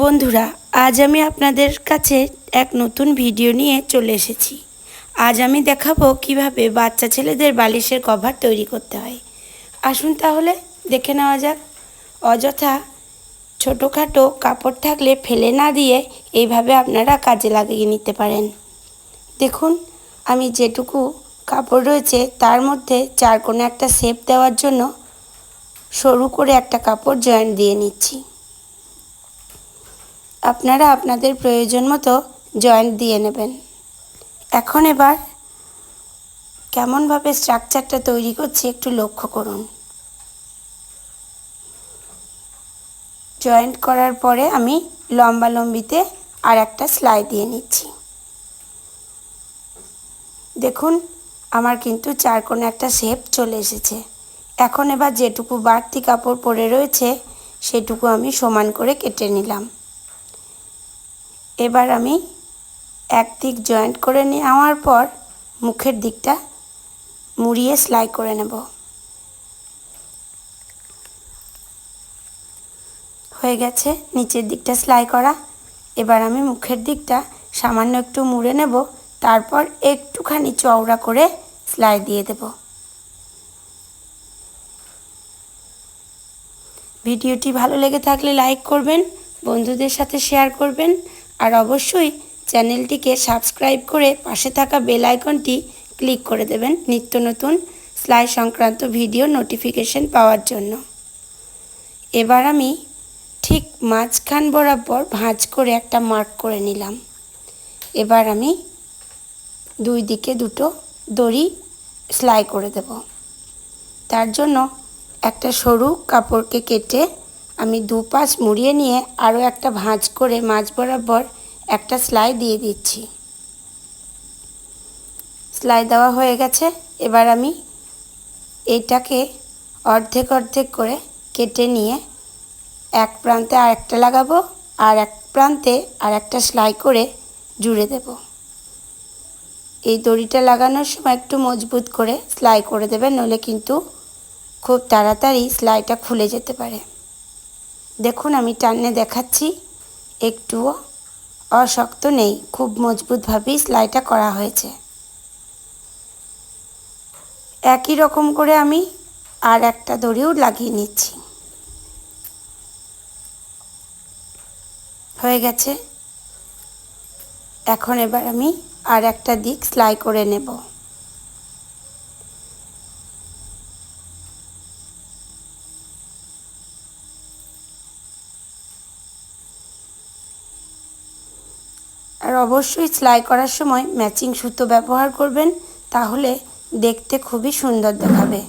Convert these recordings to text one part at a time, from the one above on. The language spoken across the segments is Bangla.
বন্ধুরা, আজ আমি আপনাদের কাছে এক নতুন ভিডিও নিয়ে চলে এসেছি। আজ আমি দেখাবো কীভাবে বাচ্চা ছেলেদের বালিশের কভার তৈরি করতে হয়। আসুন তাহলে দেখে নেওয়া যাক। অযথা ছোটোখাটো কাপড় থাকলে ফেলে না দিয়ে এইভাবে আপনারা কাজে লাগিয়ে নিতে পারেন। দেখুন, আমি যেটুকু কাপড় রয়েছে তার মধ্যে চার কোণে একটা শেপ দেওয়ার জন্য সরু করে একটা কাপড় জয়েন্ট দিয়ে নিচ্ছি। আপনারা আপনাদের প্রয়োজন মতো জয়েন্ট দিয়ে নেবেন। এখন এবার কেমনভাবে স্ট্রাকচারটা তৈরি করছি একটু লক্ষ্য করুন। জয়েন্ট করার পরে আমি লম্বা লম্বিতে আর একটা সেলাই দিয়ে নিচ্ছি। দেখুন, আমার কিন্তু চার কোণে একটা শেপ চলে এসেছে। এখন এবার যেটুকু বাড়তি কাপড় পরে রয়েছে, সেটুকু আমি সমান করে কেটে নিলাম। এবার আমি এক দিক জয়েন্ট করে নেওয়ার পর মুখের দিকটা মুড়িয়ে সেলাই করে নেব। হয়ে গেছে, নিচের দিকটা সেলাই করা। এবার আমি মুখের দিকটা সামান্য একটু মুড়ে নেব, তারপর একটুখানি চওড়া করে সেলাই দিয়ে দেব। ভিডিওটি ভালো লেগে থাকলে লাইক করবেন, বন্ধুদের সাথে শেয়ার করবেন। আর অবশ্যই চ্যানেলটিকে সাবস্ক্রাইব করে পাশে থাকা বেল আইকনটি ক্লিক করে দেবেন নিত্য নতুন সেলাই সংক্রান্ত ভিডিও নোটিফিকেশন পাওয়ার জন্য। এবার আমি ঠিক মাঝখান বরাবর ভাঁজ করে একটা মার্ক করে নিলাম। এবার আমি দুই দিকে দুটো দড়ি সেলাই করে দেব। তার জন্য একটা সরু কাপড়কে কেটে আমি দু পাশ মুড়িয়ে নিয়ে আরও একটা ভাঁজ করে মাঝ বরাবর একটা সেলাই দিয়ে দিচ্ছি। সেলাই দেওয়া হয়ে গেছে। এবার আমি এটাকে অর্ধেক অর্ধেক করে কেটে নিয়ে এক প্রান্তে আর একটা লাগাবো আর এক প্রান্তে আর একটা সেলাই করে জুড়ে দেব। এই দড়িটা লাগানোর সময় একটু মজবুত করে সেলাই করে দেবেন নইলে কিন্তু খুব তাড়াতাড়ি সেলাইটা খুলে যেতে পারে। দেখুন, আমি টানে দেখাচ্ছি। একটুও অশক্ত নেই, খুব মজবুতভাবেই সেলাইটা করা হয়েছে। একই রকম করে আমি আর একটা দড়িও লাগিয়ে নিচ্ছি। হয়ে গেছে। এখন এবার আমি আর একটা দিক সেলাই করে নেব। আর অবশ্যই সেলাই করার সময় ম্যাচিং সুতো ব্যবহার করবেন, তাহলে দেখতে খুবই সুন্দর দেখাবে।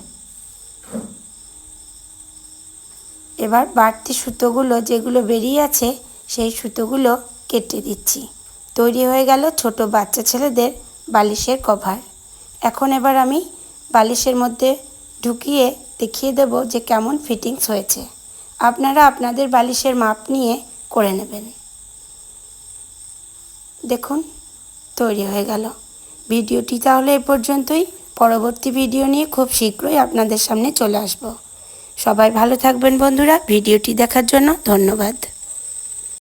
এবার বাড়তি সুতোগুলো যেগুলো বেরিয়ে আছে, সেই সুতোগুলো কেটে দিচ্ছি। তৈরি হয়ে গেল ছোট বাচ্চা ছেলেদের বালিশের কভার। এখন এবার আমি বালিশের মধ্যে ঢুকিয়ে দেখিয়ে দেব যে কেমন ফিটিংস হয়েছে। আপনারা আপনাদের বালিশের মাপ নিয়ে করে নেবেন। দেখুন, তৈরি হয়ে গেল। ভিডিওটি তাহলে এ পর্যন্তই। পরবর্তী ভিডিও নিয়ে খুব শীঘ্রই আপনাদের সামনে চলে আসব। সবাই ভালো থাকবেন বন্ধুরা। ভিডিওটি দেখার জন্য ধন্যবাদ।